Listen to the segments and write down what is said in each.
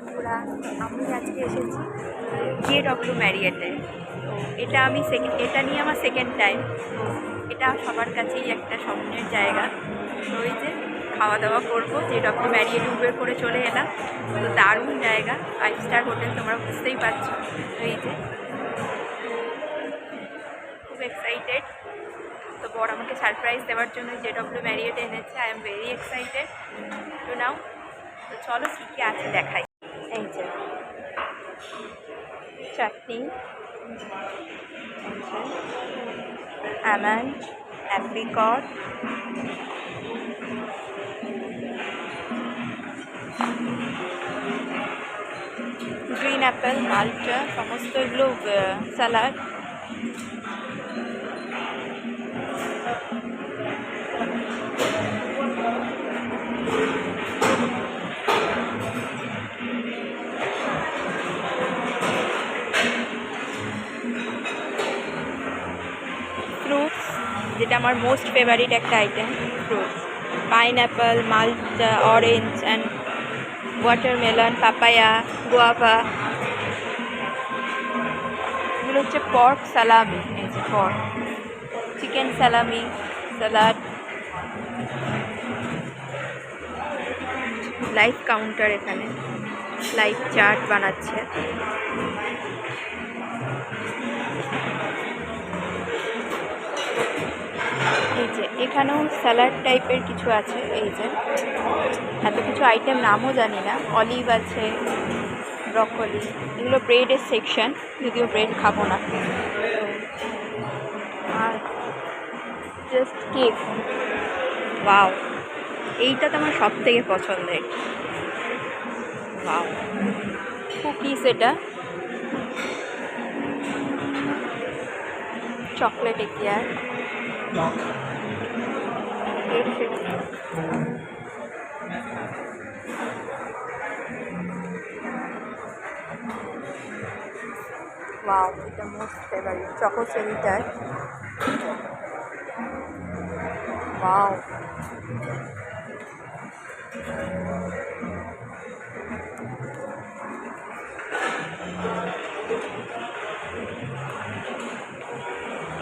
বন্ধুরা আমি আজকে এসেছি জে ডব্লিউ ম্যারিয়েটে তো এটা আমি সেকেন্ড এটা নিয়ে আমার সেকেন্ড টাইম তো এটা সবার কাছেই একটা স্বপ্নের জায়গা। ওই যে খাওয়া দাওয়া করব জে ডব্লিউ ম্যারিয়েট উবের করে চলে এলাম। তো দারুণ জায়গা ফাইভ স্টার হোটেল তোমরা বুঝতেই পারছ। তো এই যে, খুব এক্সাইটেড তো বর আমাকে সারপ্রাইজ দেওয়ার জন্য জে ডব্লিউ ম্যারিয়েটে এনেছে। I am very excited to now, তো চলো কী কী আছে দেখাই। এই যে। Chutney almond apricot green apple মালটা সমস্ত এগুলো স্যালাড যেটা আমার মোস্ট ফেভারিট একটা আইটেম ফ্রুটস পাইনঅ্যাপেল মালটা orange and watermelon papaya guava এগুলো হচ্ছে pork salami pork chicken salami salad live counter এখানে। লাইভ চার্ট বানাচ্ছে। এখানেও স্যালাড টাইপের কিছু আছে, এই যে। এত কিছু আইটেম নামও জানি না। অলিভ আছে, ব্রকলি, এগুলো ব্রেডের সেকশন যদিও ব্রেড খাব না। আর জাস্ট কেক বাও এইটা তো আমার সব থেকে পছন্দের। বাও কুকিজ এটা। চকলেট এগিয়ার ওয়াও এটা মোস্ট ফেভারিট চকো চেরিটার ওয়াও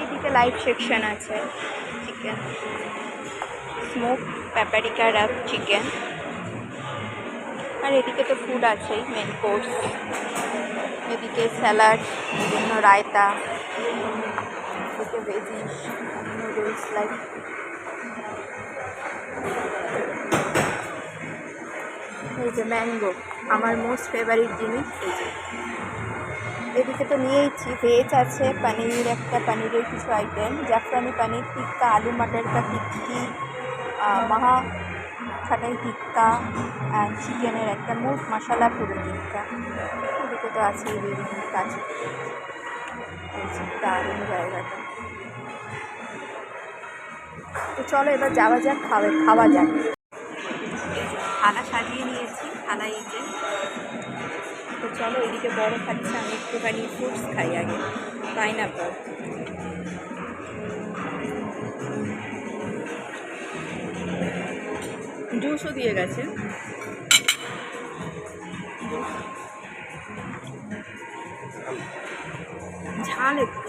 এদিকে লাইভ সেকশন আছে chicken smoke paprika rub chicken আর এদিকে তো ফুড আছেই মেন কোর্স এদিকে স্যালাড বিভিন্ন রায়তা, এদিকে ভেজিস নুডলস লাইক এই যে ম্যাঙ্গো আমার মোস্ট ফেভারিট জিনিস এই যে। এদিকে তো নিয়েইছি ভেজ আছে, পনির একটা, পনিরের কিছু আইটেম জাফরানি পনির টিক্কা, আলু, মটর কা টিক্কি মাহা খাটাই টিক্কা অ্যান্ড চিকেনের একটা মুখ মশালা পুরো টিক্কা। এদিকে তো আছে বিভিন্ন কাছে দারুণ জায়গাটা। তো চলো এবার যাওয়া যাক, খাওয়া খাওয়া যাক। থালা সাজিয়ে নিয়েছি, থালা এই তো চলো এদিকে বড় খাচ্ছে, আমি একটুখানি ফ্রুটস খাই আগে। পাইনাপল জুসও দিয়ে গেছে। ঝাল একটু।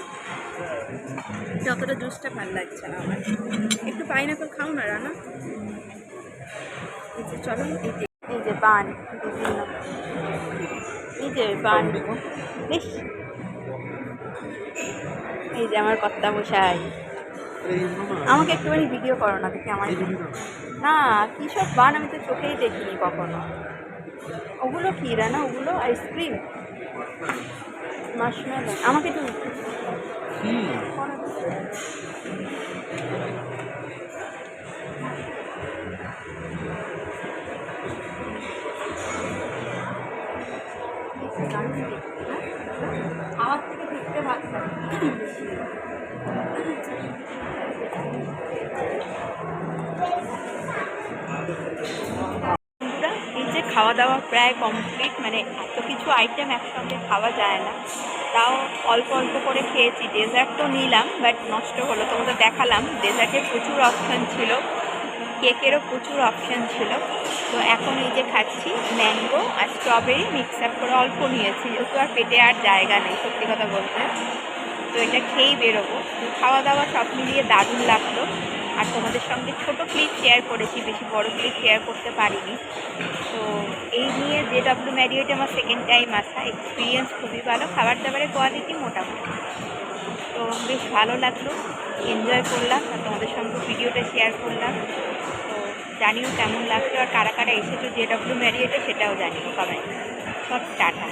যতটা জুসটা ভালো লাগছে না আমার। একটু পাইনাপল খাও না, রানা। এই যে চলো, এই যে পান এই যে পান বেশ। এই যে আমার কর্তা মশাই আমাকে একটুখানি ভিডিও করো না দেখি আমার না কী বান আমি তো চোখেই দেখিনি কখনো। ওগুলো কী রানা ওগুলো আইসক্রিম মাশমেলো আমাকে একটু খাওয়ার থেকে খাওয়া দাওয়া প্রায় কমপ্লিট মানে এত কিছু আইটেম একসঙ্গে খাওয়া যায় না। তাও অল্প অল্প করে খেয়েছি। ডেজার্ট তো নিলাম বাট নষ্ট হলো। তোমাদের দেখালাম ডেজার্টের প্রচুর অপশান ছিল। কেকেরও প্রচুর অপশান ছিল। তো এখন এই যে খাচ্ছি ম্যাঙ্গো আর স্ট্রবেরি মিক্স আপ করে অল্প নিয়েছি। যেহেতু আর পেটে আর জায়গা নেই, সত্যি কথা বলতে। তো এটা খেয়েই বেরোবো। খাওয়া দাওয়া সব মিলিয়ে দারুণ লাগল। আর তোমাদের সঙ্গে ছোট ক্লিপ শেয়ার করেছি, বেশি বড় ক্লিপ শেয়ার করতে পারিনি। তো এই নিয়ে জে ডাব্লু ম্যারিওটে আমার সেকেন্ড টাইম আসা। এক্সপিরিয়েন্স খুবই ভালো খাবার দাবারের কোয়ালিটি মোটামুটি। তো বেশ ভালো লাগল এনজয় করলাম আর তোমাদের সঙ্গে ভিডিওটা শেয়ার করলাম। তো জানিও কেমন লাগছে আর কারা কারা এসেছ যে ডাব্লু ম্যারিওটে সেটাও জানিও কমেন্ট সব টাটা।